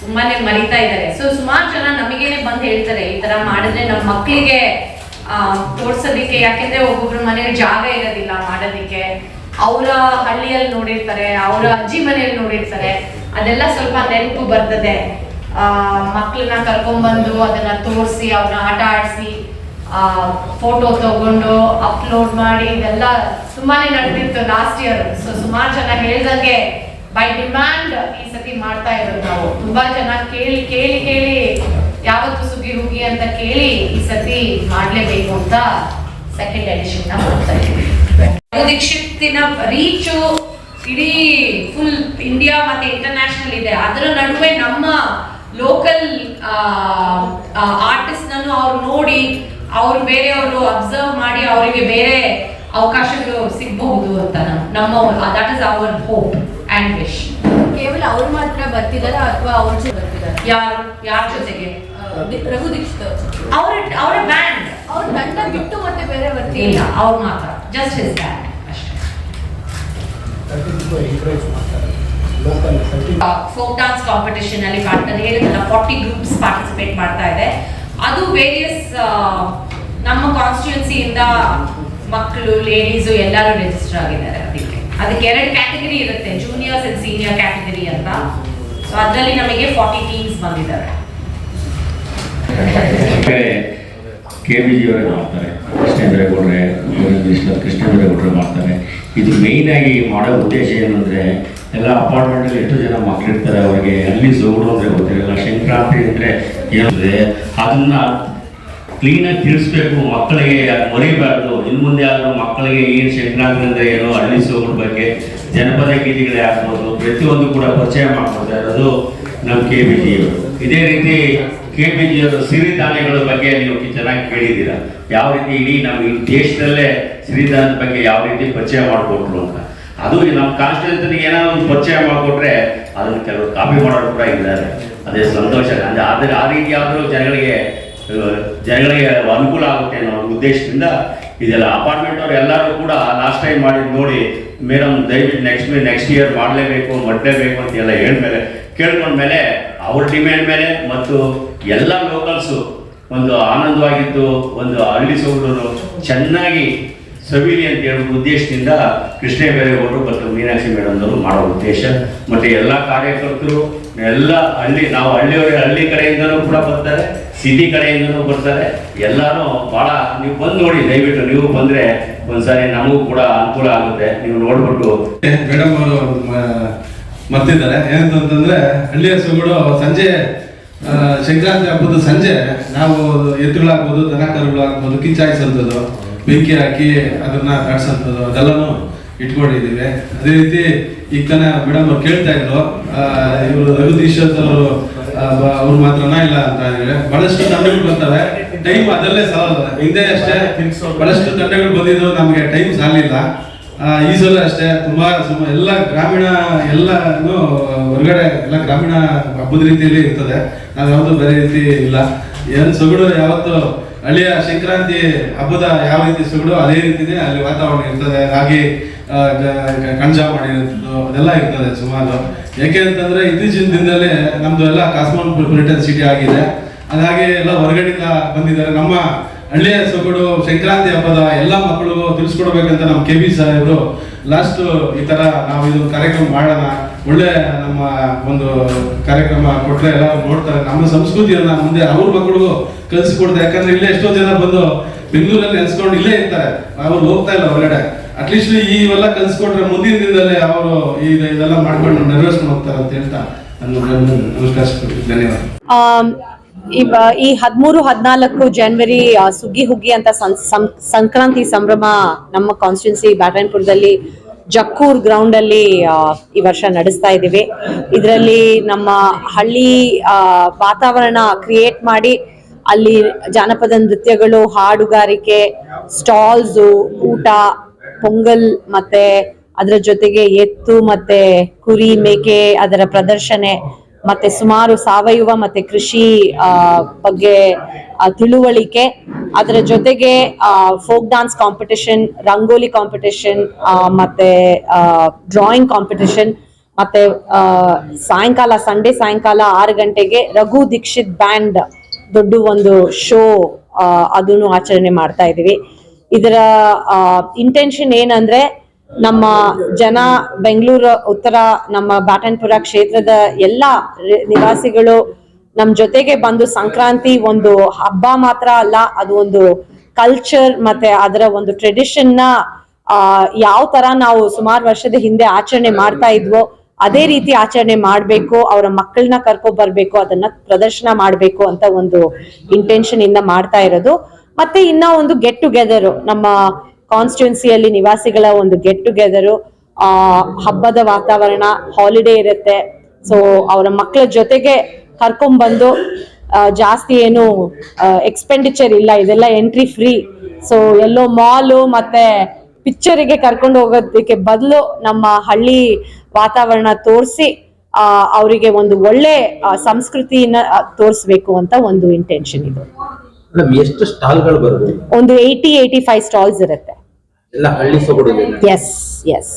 ತುಂಬಾನೇ ಮರಿತಾ ಇದ್ದಾರೆ. ಸೊ ಸುಮಾರು ಜನ ನಮಗೇನೆ ಬಂದು ಹೇಳ್ತಾರೆ, ಈ ತರ ಮಾಡಿದ್ರೆ ನಮ್ಮ ಮಕ್ಕಳಿಗೆ ತೋರ್ಸೋದಿಕ್ಕೆ, ಯಾಕೆಂದ್ರೆ ಒಬ್ಬೊಬ್ರ ಮನೇಲಿ ಜಾಗ ಇರೋದಿಲ್ಲ ಮಾಡೋದಿಕ್ಕೆ. ಅವರ ಹಳ್ಳಿಯಲ್ಲಿ ನೋಡಿರ್ತಾರೆ, ಅವರ ಅಜ್ಜಿ ಮನೆಯಲ್ಲಿ ನೋಡಿರ್ತಾರೆ. ಅದೆಲ್ಲ ಸ್ವಲ್ಪ ನೆನಪು ಬರ್ತದೆ. ಆ ಮಕ್ಕಳನ್ನ ಕರ್ಕೊಂಡ್ಬಂದು ಅದನ್ನ ತೋರಿಸಿ ಅವ್ರನ್ನ ಆಟ ಆಡಿಸಿ, ಆ ಫೋಟೋ ತಗೊಂಡು ಅಪ್ಲೋಡ್ ಮಾಡಿ, ಇದೆಲ್ಲ ತುಂಬಾನೇ ನಡೆದಿತ್ತು ಲಾಸ್ಟ್ ಇಯರ್ ಸೊ ಸುಮಾರು ಜನ ಹೇಳ್ದಂಗೆ ಬೈ ಡಿಮ್ಯಾಂಡ್ ಈ ಸತಿ ಮಾಡ್ತಾ ಇರೋದು ನಾವು. ತುಂಬಾ ಜನ ಕೇಳಿ ಕೇಳಿ ಕೇಳಿ ಯಾವತ್ತು ಸುಗ್ಗಿ ಹುಗಿ ಅಂತ ಕೇಳಿ ಈ ಸತಿ ಮಾಡ್ಲೇಬೇಕು ಅಂತ ಸೆಕೆಂಡ್ ಎಡಿಷನ್ನ ಮಾಡ್ತಾ ಇದ್ದೀವಿ. ದೀಕ್ಷಿತ್ತಿನ ರೀಚು ಇಡೀ ಫುಲ್ ಇಂಡಿಯಾ ಮತ್ತೆ ಇಂಟರ್ನ್ಯಾಷನಲ್ ಇದೆ. ಅದರ ನಡುವೆ ನಮ್ಮ ಲೋಕಲ್ ಆರ್ಟಿಸ್ಟ್ ಅವ್ರು ನೋಡಿ, ಅವ್ರು ಬೇರೆಯವರು ಅಬ್ಸರ್ವ್ ಮಾಡಿ, ಅವರಿಗೆ ಬೇರೆ ಅವಕಾಶಗಳು ಸಿಗಬಹುದು ಅಂತ ನಮ್- ನಮ್ಮ that is our hope and wish ಕೇವಲ ಅವ್ರು ಮಾತ್ರ ಬರ್ತಿದಾರ ಅಥವಾ ಅವ್ರ ಜೊತೆ ಬರ್ತಿದಾರ? ಯಾರು? ಯಾರ ಜೊತೆಗೆ? ರಘು ದೀಕ್ಷಿತ್ ಅವ್ರ. ಅವರ ಬ್ಯಾಂಡ್ ಅವ್ರ ತಂಡ ಬಿಟ್ಟು ಮತ್ತೆ ಬೇರೆ ಇಲ್ಲ ಬರ್ತಿಲ್ಲ ಅವ್ರು ಮಾತ್ರ. Just is band folk dance competition ಅಲ್ಲಿ ಮಾಡ್ತಾರೆ ಹೇಳಿದ್ರಲ್ಲ ಫಾರ್ಟಿ ಗ್ರೂಪ್ಸ್ ಪಾರ್ಟಿಸಿಪೇಟ್ ಮಾಡ್ತಾ ಇದೆ. ಅದು ವೇರಿಯಸ್ ನಮ್ಮ ಕಾನ್ಸ್ಟಿಟ್ಯೂನ್ಸಿಯಿಂದ ಮಕ್ಕಳು ಲೇಡೀಸು ಎಲ್ಲರೂ ರಿಜಿಸ್ಟರ್ ಆಗಿದ್ದಾರೆ. ಅದಕ್ಕೆ ಎರಡು ಕ್ಯಾಟಗರಿ ಇರುತ್ತೆ ಜೂನಿಯರ್ಸ್ ಅಂಡ್ ಸೀನಿಯರ್ ಕ್ಯಾಟಗರಿ ಅಂತ. ಸೊ ಅದರಲ್ಲಿ ನಮಗೆ ಫಾರ್ಟಿ ಟೀಮ್ಸ್ ಬಂದಿದ್ದಾರೆ ಕೆ ಬಿ ಜಿ ಅವರೇ ಮಾಡ್ತಾರೆ. ಕೃಷ್ಣ ಕೃಷ್ಣೇಂದ್ರೇಗೌಡ್ರೆ ಮಾಡ್ತಾರೆ. ಇದು ಮೇಯ್ನಾಗಿ ಮಾಡೋ ಉದ್ದೇಶ ಏನಂದರೆ, ಎಲ್ಲ ಅಪಾರ್ಟ್ಮೆಂಟಲ್ಲಿ ಎಷ್ಟು ಜನ ಮಕ್ಕಳಿರ್ತಾರೆ ಅವರಿಗೆ ಅಲ್ಲಿ ಸೋಗುಡು ಅಂದರೆ ಗೊತ್ತಿರಲ್ಲ. ಸಂಕ್ರಾಂತಿ ಅಂದರೆ ಏನಂದರೆ, ಅದನ್ನು ಕ್ಲೀನಾಗಿ ತಿಳಿಸ್ಬೇಕು ಮಕ್ಕಳಿಗೆ ಮರಿಬಾರ್ದು. ಇನ್ನು ಮುಂದೆ ಆದರೂ ಮಕ್ಕಳಿಗೆ ಏನು ಶಂಕರಾಗ್ರ ಅಂದರೆ ಏನು ಸೋಗುಡ ಬಗ್ಗೆ ಜನಪದ ಗೀತೆಗಳೇ ಆಗ್ಬೋದು, ಪ್ರತಿಯೊಂದು ಕೂಡ ಪರಿಚಯ ಮಾಡ್ಕೊಡ್ತಾ ಇರೋದು ನಮ್ಮ ಕೆ ಬಿ ಜಿಯವರು ಇದೇ ರೀತಿ ಕೆ ಬಿ ಜಿಯವರು ಸಿರಿಧಾನ್ಯಗಳ ಬಗ್ಗೆ ನೀವು ಚೆನ್ನಾಗಿ ಕೇಳಿದ್ದೀರಾ. ಯಾವ ರೀತಿ ಇಡೀ ನಮ್ಮ ಈ ದೇಶದಲ್ಲೇ ಸಿರಿಧಾನ್ಯದ ಬಗ್ಗೆ ಯಾವ ರೀತಿ ಪರಿಚಯ ಮಾಡಿಕೊಟ್ರು ಅಂತ. ಅದು ನಮ್ಮ ಕಾನ್ಸ್ಟಿಟ್ಯೂನ್ಸಿಗೆ ಏನಾದ್ರು ಒಂದು ಪರಿಚಯ ಮಾಡಿಕೊಟ್ರೆ ಅದನ್ನು ಕೆಲವರು ಕಾಪಿ ಮಾಡೋರು ಕೂಡ ಇದ್ದಾರೆ. ಅದೇ ಸಂತೋಷ. ಅಂದರೆ ಆದರೆ ಆ ರೀತಿ ಆದರೂ ಜನಗಳಿಗೆ ಜನಗಳಿಗೆ ಅನುಕೂಲ ಆಗುತ್ತೆ ಅನ್ನೋ ಉದ್ದೇಶದಿಂದ ಇದೆಲ್ಲ ಅಪಾರ್ಟ್ಮೆಂಟ್ ಅವ್ರು ಎಲ್ಲರೂ ಕೂಡ ಲಾಸ್ಟ್ ಟೈಮ್ ಮಾಡಿದ್ ನೋಡಿ ಮೇಡಮ್ ದಯವಿಟ್ಟು ನೆಕ್ಸ್ಟ್ ನೆಕ್ಸ್ಟ್ ಇಯರ್ ಮಾಡಲೇಬೇಕು ಮಾಡಲೇಬೇಕು ಅಂತ ಎಲ್ಲ ಹೇಳ್ಮೇಲೆ ಕೇಳ್ಕೊಂಡ್ಮೇಲೆ ಅವ್ರ ಡಿಮ್ಯಾಂಡ್ ಮೇಲೆ ಮತ್ತು ಎಲ್ಲ ಲೋಕಲ್ಸು ಒಂದು ಆನಂದವಾಗಿದ್ದು ಒಂದು ಹಳ್ಳಿ ಸೊಗಡರು ಚೆನ್ನಾಗಿ ಸವಿಲಿ ಅಂತ ಹೇಳೋ ಉದ್ದೇಶದಿಂದ ಕೃಷ್ಣ ಒಟ್ರು ಮತ್ತು ಮೀನಾಕ್ಷಿ ಮೇಡಮ್ನವರು ಮಾಡೋ ಉದ್ದೇಶ. ಮತ್ತು ಎಲ್ಲ ಕಾರ್ಯಕರ್ತರು ಎಲ್ಲ ಹಳ್ಳಿ, ನಾವು ಹಳ್ಳಿಯವರು ಹಳ್ಳಿ ಕಡೆಯಿಂದನೂ ಕೂಡ ಬರ್ತಾರೆ ಸಿಟಿ ಕಡೆಯಿಂದನೂ ಬರ್ತಾರೆ. ಎಲ್ಲಾನು ಭಾಳ ನೀವು ಬಂದು ನೋಡಿ, ದಯವಿಟ್ಟು ನೀವು ಬಂದರೆ ಒಂದ್ಸಾರಿ ನಮಗೂ ಕೂಡ ಅನುಕೂಲ ಆಗುತ್ತೆ. ನೀವು ನೋಡ್ಬಿಟ್ಟು. ಮೇಡಮ್ ಅವರು ಮತ್ತಿದ್ದಾರೆ. ಏನಂತಂದ್ರೆ, ಹಳ್ಳಿಯ ಸೊಗಡು ಸಂಜೆ ಸಂಕ್ರಾಂತಿ ಹಬ್ಬದ ಸಂಜೆ ನಾವು ಎತ್ತುಗಳಾಗ್ಬೋದು, ದನ ಕರುಗಳಾಗ್ಬೋದು, ಕಿಚ್ಚಾಯಿಸಂಥದ್ದು, ಬೆಂಕಿ ಹಾಕಿ ಅದನ್ನ ಕಾಡ್ಸಂಥದ್ದು ಅದೆಲ್ಲನೂ ಇಟ್ಕೊಂಡಿದ್ದೀವಿ. ಅದೇ ರೀತಿ ಈಗ ತಾನೇ ಮೇಡಮ್ ಅವ್ರು ಕೇಳ್ತಾ ಇದ್ರು ಇವರು ರಘುದೀಶತ್ ಅವರು ಅವ್ರು ಮಾತ್ರನಾ ಇಲ್ಲ ಅಂತ ಹೇಳಿದ್ರೆ ಬಹಳಷ್ಟು ತಂಡಗಳು ಬರ್ತವೆ. ಟೈಮ್ ಅದಲ್ಲೇ ಸಾಲಲ್ಲ ಹಿಂದೆ ಅಷ್ಟೇ ಬಹಳಷ್ಟು ತಂಡಗಳು ಬಂದಿದ್ರು, ನಮಗೆ ಟೈಮ್ ಸಾಲಿಲ್ಲ. ಈ ಸಲ ಅಷ್ಟೇ ತುಂಬಾ ಎಲ್ಲ ಗ್ರಾಮೀಣ ಎಲ್ಲಾನು ಹೊರಗಡೆ, ಎಲ್ಲ ಗ್ರಾಮೀಣ ಹಬ್ಬದ ರೀತಿಯಲ್ಲಿ ಇರ್ತದೆ. ನಾವು ಯಾವುದು ಬೇರೆ ರೀತಿ ಇಲ್ಲ. ಏನ್ ಸೊಗಡು ಯಾವತ್ತು ಹಳ್ಳಿಯ ಸಂಕ್ರಾಂತಿ ಹಬ್ಬದ ಯಾವ ರೀತಿ ಸೊಗಡು, ಅದೇ ರೀತಿನೇ ಅಲ್ಲಿ ವಾತಾವರಣ ಇರ್ತದೆ. ರಾಗಿ ಕಣ್ಜಾವ ಮಾಡಿರೋದು ಅದೆಲ್ಲ ಇರ್ತದೆ ಸುಮಾರು. ಯಾಕೆ ಅಂತಂದ್ರೆ ಇತ್ತೀಚಿನ ದಿನದಲ್ಲಿ ನಮ್ದು ಎಲ್ಲ ಕಾಸ್ಮೋಪಾಲಿಟನ್ ಸಿಟಿ ಆಗಿದೆ. ಅದಾಗೆ ಎಲ್ಲ ಹೊರಗಡೆಯಿಂದ ಬಂದಿದ್ದಾರೆ. ನಮ್ಮ ಹಳ್ಳಿಯ ಸೊಗಡು ಸಂಕ್ರಾಂತಿ ಹಬ್ಬದ ಎಲ್ಲ ಮಕ್ಕಳಿಗೂ ತಿಳಿಸ್ಕೊಡ್ಬೇಕಂತ ನಮ್ಮ ಕೆ ಬಿ ಸಾಹೇಬರು ಲಾಸ್ಟ್ ಈ ತರ ನಾವು ಇದು ಕಾರ್ಯಕ್ರಮ ಮಾಡೋಣ. ಒಳ್ಳೆ ನಮ್ಮ ಒಂದು ಕಾರ್ಯಕ್ರಮ ಕೊಟ್ಟರೆ ಎಲ್ಲ ನೋಡ್ತಾರೆ. ನಮ್ಮ ಸಂಸ್ಕೃತಿಯನ್ನ ಮುಂದೆ ಅವ್ರ ಮಕ್ಕಳಿಗೂ ಕಲಿಸ್ಕೊಡ್ತಾರೆ. ಯಾಕಂದ್ರೆ ಇಲ್ಲೇ ಎಷ್ಟೋ ಜನ ಬಂದು ಬೆಂಗಳೂರಲ್ಲಿ ನೆನ್ಸ್ಕೊಂಡು ಇಲ್ಲೇ ಇರ್ತಾರೆ. ಅವ್ರು ಹೋಗ್ತಾ ಇಲ್ಲ ಹೊರಗಡೆ. ಅಟ್ಲೀಸ್ಟ್ ಈ ಇವೆಲ್ಲ ಕಲ್ಸ್ಕೊಟ್ರೆ ಮುಂದಿನ ದಿನದಲ್ಲೇ ಅವರು ಇದೆಲ್ಲ ಮಾಡ್ಕೊಂಡು ನರ್ವಸ್ ಹೋಗ್ತಾರೆ ಅಂತ ಹೇಳ್ತಾ ನನ್ನ ನಮಸ್ಕರಿಸ್ಕೊಡ್ತೀನಿ ಧನ್ಯವಾದ. ಈ ಹದಿಮೂರು, ಹದಿನಾಲ್ಕು ಜನವರಿ ಸುಗ್ಗಿ ಹುಗ್ಗಿ ಅಂತ ಸಂಕ್ರಾಂತಿ ಸಂಭ್ರಮ ನಮ್ಮ ಕಾನ್ಸ್ಟಿಟ್ಯೂನ್ಸಿ ಬ್ಯಾಟನ್ಪುರದಲ್ಲಿ ಜಕ್ಕೂರ್ ಗ್ರೌಂಡ್ ಅಲ್ಲಿ ಈ ವರ್ಷ ನಡೆಸ್ತಾ ಇದ್ದೀವಿ. ಇದರಲ್ಲಿ ನಮ್ಮ ಹಳ್ಳಿ ವಾತಾವರಣ ಕ್ರಿಯೇಟ್ ಮಾಡಿ ಅಲ್ಲಿ ಜಾನಪದ ನೃತ್ಯಗಳು, ಹಾಡುಗಾರಿಕೆ ಸ್ಟಾಲ್ಸು ಊಟ ಪೊಂಗಲ್ ಮತ್ತೆ ಅದರ ಜೊತೆಗೆ ಎತ್ತು ಮತ್ತೆ ಕುರಿ ಮೇಕೆ ಅದರ ಪ್ರದರ್ಶನೆ ಮತ್ತೆ ಸುಮಾರು ಸಾವಯವ ಮತ್ತೆ ಕೃಷಿ ಬಗ್ಗೆ ತಿಳುವಳಿಕೆ. ಅದರ ಜೊತೆಗೆ folk dance competition, rangoli competition ಮತ್ತೆ ಡ್ರಾಯಿಂಗ್ ಕಾಂಪಿಟಿಷನ್ ಮತ್ತೆ ಸಾಯಂಕಾಲ, ಸಂಡೇ ಸಾಯಂಕಾಲ ಆರು ಗಂಟೆಗೆ ರಘು ದೀಕ್ಷಿತ್ ಬ್ಯಾಂಡ್ ದೊಡ್ಡ ಒಂದು ಶೋ ಅದನ್ನು ಆಚರಣೆ ಮಾಡ್ತಾ ಇದೀವಿ ಇದರ ಇಂಟೆನ್ಷನ್ ಏನಂದ್ರೆ ನಮ್ಮ ಜನ ಬೆಂಗಳೂರು, ಉತ್ತರ ನಮ್ಮ ಬ್ಯಾಟನ್ಪುರ ಕ್ಷೇತ್ರದ ಎಲ್ಲ ನಿವಾಸಿಗಳು ನಮ್ ಜೊತೆಗೆ ಬಂದು ಸಂಕ್ರಾಂತಿ ಒಂದು ಹಬ್ಬ ಮಾತ್ರ ಅಲ್ಲ, ಅದು ಒಂದು ಕಲ್ಚರ್ ಮತ್ತೆ ಅದರ ಒಂದು ಟ್ರೆಡಿಷನ್ನ ಯಾವ ತರ ನಾವು ಸುಮಾರು ವರ್ಷದ ಹಿಂದೆ ಆಚರಣೆ ಮಾಡ್ತಾ ಇದ್ವೋ, ಅದೇ ರೀತಿ ಆಚರಣೆ ಮಾಡ್ಬೇಕು, ಅವರ ಮಕ್ಕಳನ್ನ ಕರ್ಕೊ ಬರ್ಬೇಕು, ಅದನ್ನ ಪ್ರದರ್ಶನ ಮಾಡ್ಬೇಕು ಅಂತ ಒಂದು ಇಂಟೆನ್ಷನ್ ಇಂದ ಮಾಡ್ತಾ ಇರೋದು. ಮತ್ತೆ ಇನ್ನ ಒಂದು ಗೆಟ್ ಟುಗೆದರ್ ನಮ್ಮ ಕಾನ್ಸ್ಟಿಟ್ಯೂನ್ಸಿಯಲ್ಲಿ ನಿವಾಸಿಗಳ ಒಂದು ಗೆಟ್ ಟುಗೆದರ್ ಆ, ಹಬ್ಬದ ವಾತಾವರಣ ಹಾಲಿಡೇ ಇರುತ್ತೆ. ಸೊ ಅವರ ಮಕ್ಕಳ ಜೊತೆಗೆ ಕರ್ಕೊಂಡ್ಬಂದು ಜಾಸ್ತಿ ಏನು ಎಕ್ಸ್ಪೆಂಡಿಚರ್ ಇಲ್ಲ, ಇದೆಲ್ಲ ಎಂಟ್ರಿ ಫ್ರೀ ಸೊ ಎಲ್ಲೋ ಮಾಲು ಮತ್ತೆ ಪಿಕ್ಚರಿಗೆ ಕರ್ಕೊಂಡು ಹೋಗೋದಕ್ಕೆ ಬದಲು ನಮ್ಮ ಹಳ್ಳಿ ವಾತಾವರಣ ತೋರಿಸಿ ಅವರಿಗೆ ಒಂದು ಒಳ್ಳೆ ಸಂಸ್ಕೃತಿಯನ್ನ ತೋರಿಸ್ಬೇಕು ಅಂತ ಒಂದು ಇಂಟೆನ್ಷನ್ ಇದು. ಎಷ್ಟು ಸ್ಟಾಲ್ಗಳು ಬರುತ್ತೆ? ಒಂದು ಏಯ್ಟಿ ಏಯ್ಟಿ ಫೈವ್ ಸ್ಟಾಲ್ಸ್ ಇರುತ್ತೆ. ಎಲ್ಲ ಹಳ್ಳಿ ಸೊಗಡು ಎಸ್ ಎಸ್